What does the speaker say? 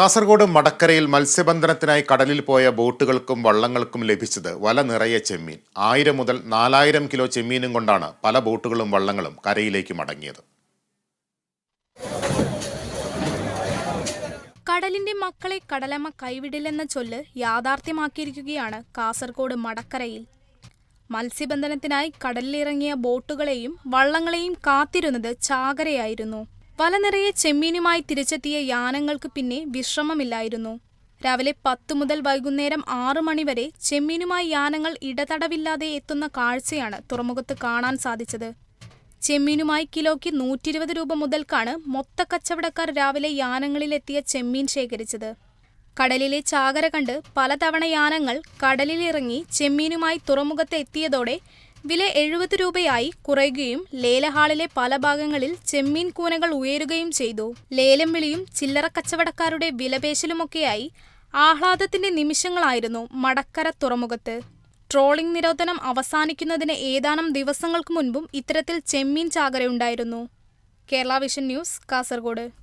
കാസർഗോഡ് മടക്കരയിൽ മത്സ്യബന്ധനത്തിനായി കടലിൽ പോയ ബോട്ടുകൾക്കും വള്ളങ്ങൾക്കും ലഭിച്ചത് വല നിറയെ ചെമ്മീൻ. ആയിരം മുതൽ നാലായിരം കിലോ ചെമ്മീനും കൊണ്ടാണ് പല ബോട്ടുകളും വള്ളങ്ങളും കരയിലേക്ക് മടങ്ങിയത്. കടലിന്റെ മക്കളെ കടലമ്മ കൈവിടില്ലെന്ന ചൊല്ല് യാഥാർത്ഥ്യമാക്കിയിരിക്കുകയാണ് കാസർഗോഡ് മടക്കരയിൽ. മത്സ്യബന്ധനത്തിനായി കടലിലിറങ്ങിയ ബോട്ടുകളെയും വള്ളങ്ങളെയും കാത്തിരുന്നത് ചാകരയായിരുന്നു. വല നിറയെ ചെമ്മീനുമായി തിരിച്ചെത്തിയ യാനങ്ങൾക്ക് പിന്നെ വിശ്രമമില്ലായിരുന്നു. രാവിലെ പത്തു മുതൽ വൈകുന്നേരം ആറു മണിവരെ ചെമ്മീനുമായി യാനങ്ങൾ ഇടതടവില്ലാതെ എത്തുന്ന കാഴ്ചയാണ് തുറമുഖത്ത് കാണാൻ സാധിച്ചത്. ചെമ്മീനുമായി കിലോയ്ക്ക് നൂറ്റി ഇരുപത് രൂപ മുതൽക്കാണ് മൊത്ത കച്ചവടക്കാർ രാവിലെ യാനങ്ങളിലെത്തിയ ചെമ്മീൻ ശേഖരിച്ചത്. കടലിലെ ചാകര കണ്ട് പലതവണ യാനങ്ങൾ കടലിലിറങ്ങി ചെമ്മീനുമായി തുറമുഖത്ത് എത്തിയതോടെ വില എഴുപത് രൂപയായി കുറയുകയും ലേലഹാളിലെ പല ഭാഗങ്ങളിൽ ചെമ്മീൻ കൂനകൾ ഉയരുകയും ചെയ്തു. ലേലം വിളിയും ചില്ലറ കച്ചവടക്കാരുടെ വിലപേശലുമൊക്കെയായി ആഹ്ലാദത്തിന്റെ നിമിഷങ്ങളായിരുന്നു മടക്കര തുറമുഖത്ത്. ട്രോളിംഗ് നിരോധനം അവസാനിക്കുന്നതിന് ഏതാനും ദിവസങ്ങൾക്ക് മുൻപും ഇത്തരത്തിൽ ചെമ്മീൻ ചാകരയുണ്ടായിരുന്നു. Kerala vision news Kasaragod.